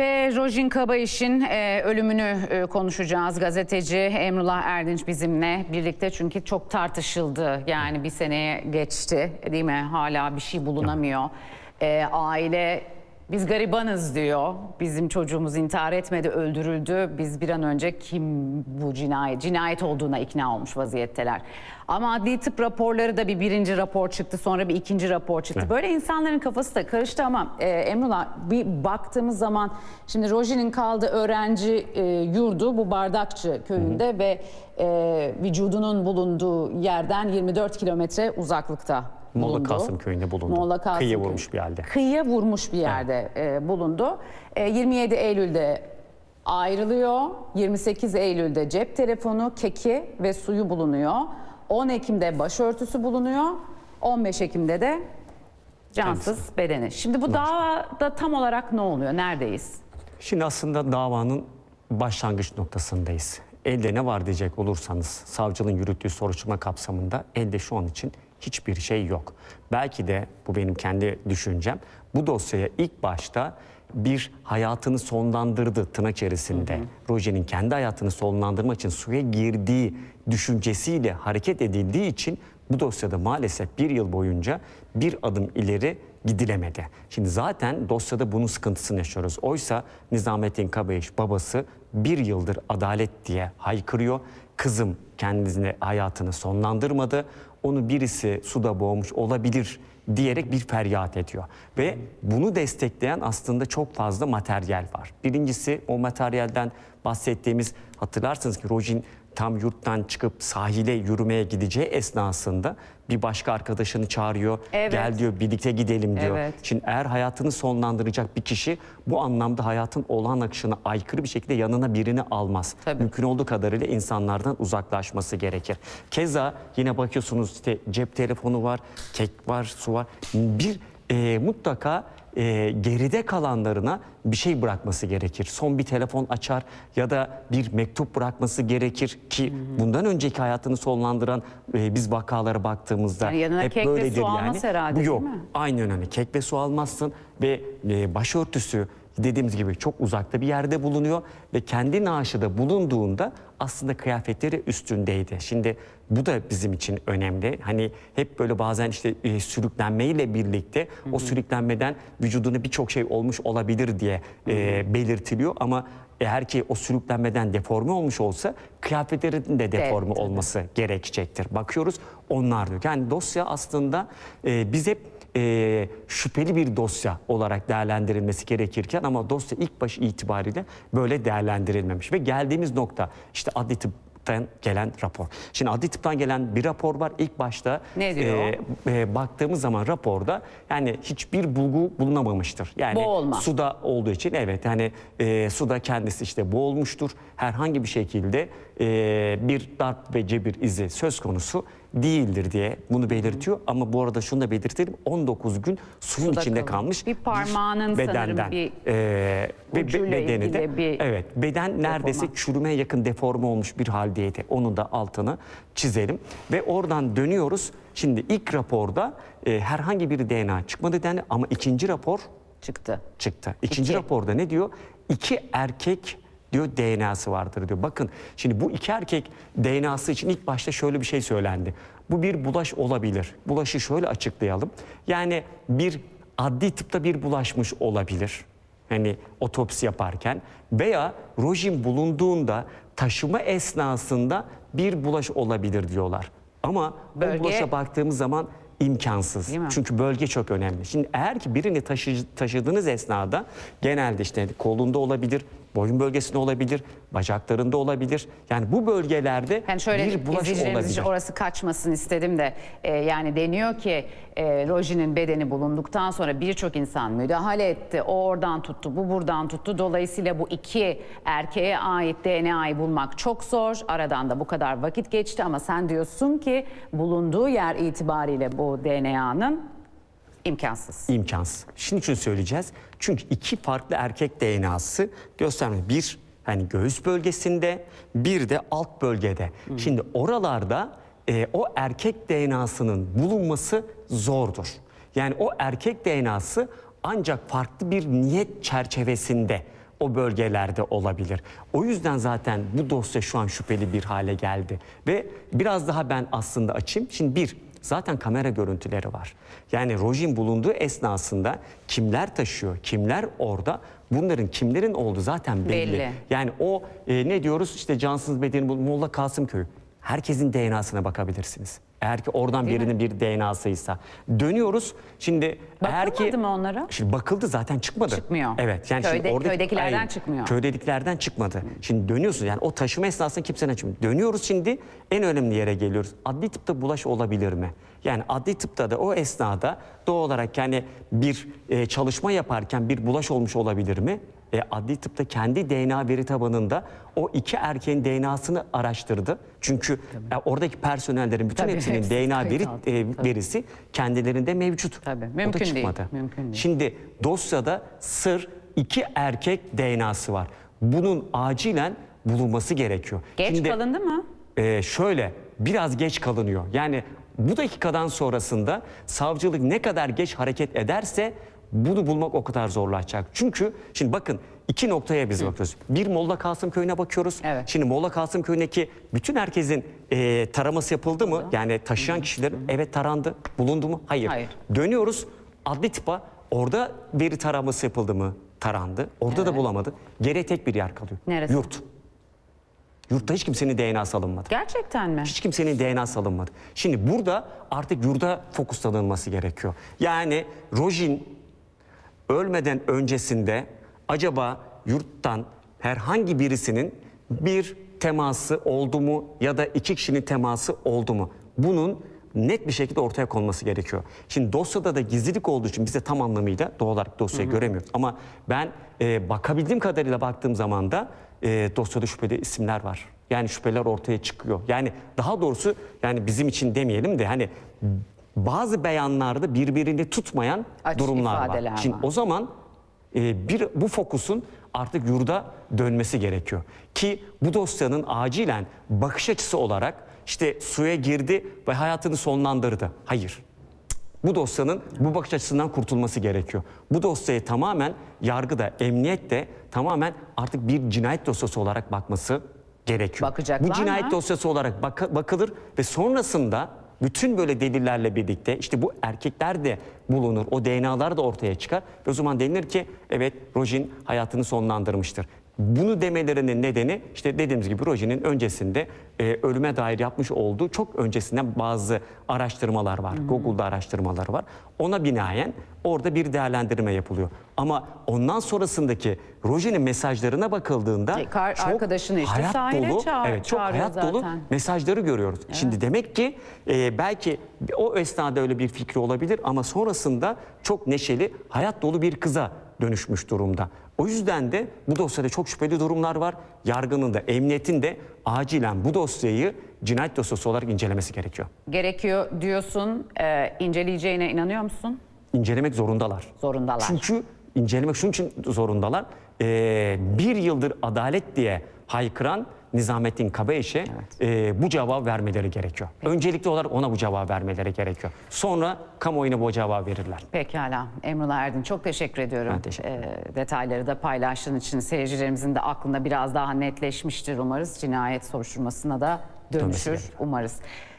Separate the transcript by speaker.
Speaker 1: Ve Rojin Kabayiş'in e, ölümünü e, konuşacağız. Gazeteci Emrullah Erdinç bizimle birlikte çünkü çok tartışıldı. Yani bir seneye geçti değil mi? Hala bir şey bulunamıyor. E, aile biz garibanız diyor. Bizim çocuğumuz intihar etmedi, öldürüldü. Biz bir an önce kim bu cinayet, cinayet olduğuna ikna olmuş vaziyetteler. Ama adli tıp raporları da bir birinci rapor çıktı, sonra bir ikinci rapor çıktı.
Speaker 2: Evet.
Speaker 1: Böyle insanların kafası da karıştı ama e, Emrullah bir baktığımız zaman şimdi Roji'nin kaldığı öğrenci e, yurdu bu Bardakçı köyünde ve e, vücudunun bulunduğu yerden 24 kilometre uzaklıkta
Speaker 2: Molla
Speaker 1: bulundu.
Speaker 2: Kasım köyünde bulundu.
Speaker 1: Molla Kasım
Speaker 2: Kıyıya
Speaker 1: köyü.
Speaker 2: vurmuş bir halde.
Speaker 1: Kıyıya vurmuş bir yerde e, bulundu. E, 27 Eylül'de ayrılıyor. 28 Eylül'de cep telefonu, keki ve suyu bulunuyor. 10 Ekim'de başörtüsü bulunuyor. 15 Ekim'de de cansız bedeni. Şimdi bu davada tam olarak ne oluyor? Neredeyiz?
Speaker 2: Şimdi aslında davanın başlangıç noktasındayız. Elde ne var diyecek olursanız savcının yürüttüğü soruşturma kapsamında elde şu an için hiçbir şey yok. Belki de bu benim kendi düşüncem. Bu dosyaya ilk başta bir hayatını sonlandırdı tırnak içerisinde. Rojer'in kendi hayatını sonlandırmak için suya girdiği düşüncesiyle hareket edildiği için bu dosyada maalesef bir yıl boyunca bir adım ileri gidilemedi. Şimdi zaten dosyada bunun sıkıntısını yaşıyoruz. Oysa Nizamettin Kabayiş babası bir yıldır adalet diye haykırıyor. Kızım kendisine hayatını sonlandırmadı. Onu birisi suda boğmuş olabilir diyerek bir feryat ediyor. Ve bunu destekleyen aslında çok fazla materyal var. Birincisi o materyalden bahsettiğimiz hatırlarsınız ki Rojin tam yurttan çıkıp sahile yürümeye gideceği esnasında bir başka arkadaşını çağırıyor.
Speaker 1: Evet.
Speaker 2: Gel diyor birlikte gidelim diyor.
Speaker 1: Evet.
Speaker 2: Şimdi eğer hayatını sonlandıracak bir kişi bu anlamda hayatın olağan akışına aykırı bir şekilde yanına birini almaz.
Speaker 1: Tabii.
Speaker 2: Mümkün olduğu kadarıyla insanlardan uzaklaşması gerekir. Keza yine bakıyorsunuz işte cep telefonu var, kek var, su var. Bir e, mutlaka e, geride kalanlarına bir şey bırakması gerekir. Son bir telefon açar ya da bir mektup bırakması gerekir ki bundan önceki hayatını sonlandıran e, biz vakalara baktığımızda
Speaker 1: Yani yanına
Speaker 2: hep
Speaker 1: kek ve su
Speaker 2: böyledir yani.
Speaker 1: almaz herhalde,
Speaker 2: Bu
Speaker 1: değil
Speaker 2: yok.
Speaker 1: mi?
Speaker 2: Aynen öyle. Kek ve su almazsın ve e, başörtüsü dediğimiz gibi çok uzakta bir yerde bulunuyor ve kendi naaşı da bulunduğunda aslında kıyafetleri üstündeydi. Şimdi bu da bizim için önemli. Hani hep böyle bazen işte e, sürüklenmeyle birlikte o sürüklenmeden vücuduna birçok şey olmuş olabilir diye e, belirtiliyor ama eğer ki o sürüklenmeden deforme olmuş olsa kıyafetlerin de deforme
Speaker 1: tabii.
Speaker 2: olması gerekecektir. Bakıyoruz onlar diyor. Yani dosya aslında e, biz hep e, şüpheli bir dosya olarak değerlendirilmesi gerekirken ama dosya ilk baş itibariyle böyle değerlendirilmemiş. Ve geldiğimiz nokta işte adli tıptan gelen rapor. Şimdi adli tıptan gelen bir rapor var. İlk başta e, e, baktığımız zaman raporda yani hiçbir bulgu bulunamamıştır. Yani
Speaker 1: Boğulma.
Speaker 2: suda olduğu için evet yani e, suda kendisi işte boğulmuştur. Herhangi bir şekilde e, bir darp ve cebir izi söz konusu değildir diye bunu belirtiyor. Ama bu arada şunu da belirtelim 19 gün suyun
Speaker 1: Suda
Speaker 2: içinde
Speaker 1: kalmış.
Speaker 2: kalmış
Speaker 1: Bir parmağının sanırım bir
Speaker 2: e, ve be-
Speaker 1: ucuyla
Speaker 2: bedeni de
Speaker 1: ilgili bir
Speaker 2: evet beden neredeyse çürümeye yakın deforme olmuş bir haldeydi. Onun da altını çizelim ve oradan dönüyoruz. Şimdi ilk raporda e, herhangi bir DNA çıkmadı dendi ama ikinci rapor
Speaker 1: Çıktı.
Speaker 2: çıktı. İkinci
Speaker 1: İki.
Speaker 2: raporda ne diyor? İki erkek diyor DNA'sı vardır diyor. Bakın şimdi bu iki erkek DNA'sı için ilk başta şöyle bir şey söylendi. Bu bir bulaş olabilir. Bulaşı şöyle açıklayalım. Yani bir adli tıpta bir bulaşmış olabilir. Hani otopsi yaparken veya rojin bulunduğunda taşıma esnasında bir bulaş olabilir diyorlar. Ama
Speaker 1: Bölge-
Speaker 2: o bulaşa baktığımız zaman imkansız. Çünkü bölge çok önemli. Şimdi eğer ki birini taşı, taşıdığınız esnada genelde işte kolunda olabilir, boyun bölgesinde olabilir, bacaklarında olabilir. Yani bu bölgelerde
Speaker 1: Yani şöyle
Speaker 2: bir bulaş olabilir.
Speaker 1: orası kaçmasın istedim de e, yani deniyor ki e, Roji'nin bedeni bulunduktan sonra birçok insan müdahale etti. O oradan tuttu, bu buradan tuttu. Dolayısıyla bu iki erkeğe ait DNA'yı bulmak çok zor. Aradan da bu kadar vakit geçti ama sen diyorsun ki bulunduğu yer itibariyle bu DNA'nın imkansız.
Speaker 2: imkansız. Şimdi için söyleyeceğiz. Çünkü iki farklı erkek DNA'sı göstermiyor. Bir hani göğüs bölgesinde, bir de alt bölgede. Şimdi oralarda e, o erkek DNA'sının bulunması zordur. Yani o erkek DNA'sı ancak farklı bir niyet çerçevesinde o bölgelerde olabilir. O yüzden zaten bu dosya şu an şüpheli bir hale geldi. Ve biraz daha ben aslında açayım. Şimdi bir, zaten kamera görüntüleri var. Yani Rojin bulunduğu esnasında kimler taşıyor, kimler orada bunların kimlerin olduğu zaten belli.
Speaker 1: Belli.
Speaker 2: Yani o e, ne diyoruz işte cansız bedeni Molla Kasım Köyü. Herkesin DNA'sına bakabilirsiniz. Eğer ki oradan
Speaker 1: Değil
Speaker 2: birinin bir DNA'sıysa. Dönüyoruz. Şimdi eğer ki
Speaker 1: Bakılmadı mı onlara?
Speaker 2: Şimdi bakıldı zaten çıkmadı.
Speaker 1: Çıkmıyor.
Speaker 2: Evet. Yani
Speaker 1: Köyde-
Speaker 2: şimdi oradaki-
Speaker 1: köydekilerden
Speaker 2: Hayır,
Speaker 1: çıkmıyor.
Speaker 2: Köydekilerden çıkmadı. Şimdi dönüyorsunuz yani o taşıma esnasında kimsenin çıkmıyor. Dönüyoruz şimdi en önemli yere geliyoruz. Adli tıpta bulaş olabilir mi? Yani adli tıpta da o esnada doğal olarak yani bir e, çalışma yaparken bir bulaş olmuş olabilir mi? E, adli tıpta kendi DNA veri tabanında o iki erkeğin DNA'sını araştırdı. Çünkü e, oradaki personellerin bütün
Speaker 1: Tabii,
Speaker 2: hepsinin
Speaker 1: hepsi
Speaker 2: DNA
Speaker 1: kayıt
Speaker 2: veri,
Speaker 1: altında.
Speaker 2: e, verisi kendilerinde mevcut.
Speaker 1: Tabii,
Speaker 2: O da
Speaker 1: mümkün değil,
Speaker 2: çıkmadı.
Speaker 1: mümkün değil.
Speaker 2: Şimdi dosyada sır iki erkek DNA'sı var. Bunun acilen bulunması gerekiyor.
Speaker 1: Geç
Speaker 2: Şimdi,
Speaker 1: kalındı mı?
Speaker 2: e, şöyle biraz geç kalınıyor. Yani bu dakikadan sonrasında savcılık ne kadar geç hareket ederse bunu bulmak o kadar zorlaşacak. Çünkü şimdi bakın iki noktaya biz bakıyoruz. Bir Molla Kasım Köyü'ne bakıyoruz.
Speaker 1: Evet.
Speaker 2: Şimdi Molla Kasım Köyü'ndeki bütün herkesin e, taraması yapıldı mı? Yani taşıyan kişilerin evet tarandı. Bulundu mu? Hayır.
Speaker 1: Hayır.
Speaker 2: Dönüyoruz adli tıpa orada veri taraması yapıldı mı? Tarandı. Orada da bulamadı. Geriye tek bir yer kalıyor.
Speaker 1: Neresi?
Speaker 2: Yurt. Yurtta hiç kimsenin DNA'sı alınmadı.
Speaker 1: Gerçekten mi?
Speaker 2: Hiç kimsenin DNA'sı alınmadı. Şimdi burada artık yurda fokuslanılması gerekiyor. Yani Rojin ölmeden öncesinde acaba yurttan herhangi birisinin bir teması oldu mu ya da iki kişinin teması oldu mu? Bunun net bir şekilde ortaya konması gerekiyor. Şimdi dosyada da gizlilik olduğu için biz de tam anlamıyla doğal olarak dosyayı göremiyoruz. Ama ben e, bakabildiğim kadarıyla baktığım zaman da e, dosyada şüpheli isimler var. Yani şüpheler ortaya çıkıyor. Yani daha doğrusu yani bizim için demeyelim de hani bazı beyanlarda birbirini tutmayan
Speaker 1: Açık
Speaker 2: durumlar
Speaker 1: ifadeler
Speaker 2: var. Şimdi
Speaker 1: var.
Speaker 2: o zaman e, bir bu fokusun artık yurda dönmesi gerekiyor. Ki bu dosyanın acilen bakış açısı olarak işte suya girdi ve hayatını sonlandırdı. Hayır. Bu dosyanın bu bakış açısından kurtulması gerekiyor. Bu dosyayı tamamen yargıda, emniyette tamamen artık bir cinayet dosyası olarak bakması gerekiyor.
Speaker 1: Bakacaklar
Speaker 2: Bu cinayet
Speaker 1: mı?
Speaker 2: dosyası olarak baka- bakılır ve sonrasında bütün böyle delillerle birlikte işte bu erkekler de bulunur. O DNA'lar da ortaya çıkar. O zaman denilir ki evet Rojin hayatını sonlandırmıştır. Bunu demelerinin nedeni işte dediğimiz gibi Rojin'in öncesinde e, ölüme dair yapmış olduğu çok öncesinden bazı araştırmalar var. Google'da araştırmaları var. Ona binaen orada bir değerlendirme yapılıyor. Ama ondan sonrasındaki Rojin'in mesajlarına bakıldığında
Speaker 1: kar-
Speaker 2: çok
Speaker 1: arkadaşını işte
Speaker 2: hayat dolu,
Speaker 1: çağır-
Speaker 2: evet, çok hayat dolu
Speaker 1: zaten.
Speaker 2: mesajları görüyoruz. Şimdi demek ki e, belki o esnada öyle bir fikri olabilir ama sonrasında çok neşeli, hayat dolu bir kıza dönüşmüş durumda. O yüzden de bu dosyada çok şüpheli durumlar var. Yargının da emniyetin de acilen bu dosyayı cinayet dosyası olarak incelemesi gerekiyor.
Speaker 1: Gerekiyor diyorsun. Ee, inceleyeceğine inanıyor musun?
Speaker 2: İncelemek zorundalar.
Speaker 1: Zorundalar.
Speaker 2: Çünkü incelemek şunun için zorundalar. Ee, bir yıldır adalet diye haykıran Nizamettin Kabeş'e e, bu cevap vermeleri gerekiyor. Öncelikli olarak ona bu cevap vermeleri gerekiyor. Sonra kamuoyuna bu cevap verirler.
Speaker 1: Pekala. Emrullah Erdin çok teşekkür ediyorum.
Speaker 2: Ben teşekkür
Speaker 1: Ee, detayları da paylaştığın için seyircilerimizin de aklında biraz daha netleşmiştir umarız. Cinayet soruşturmasına da dönüşür umarız.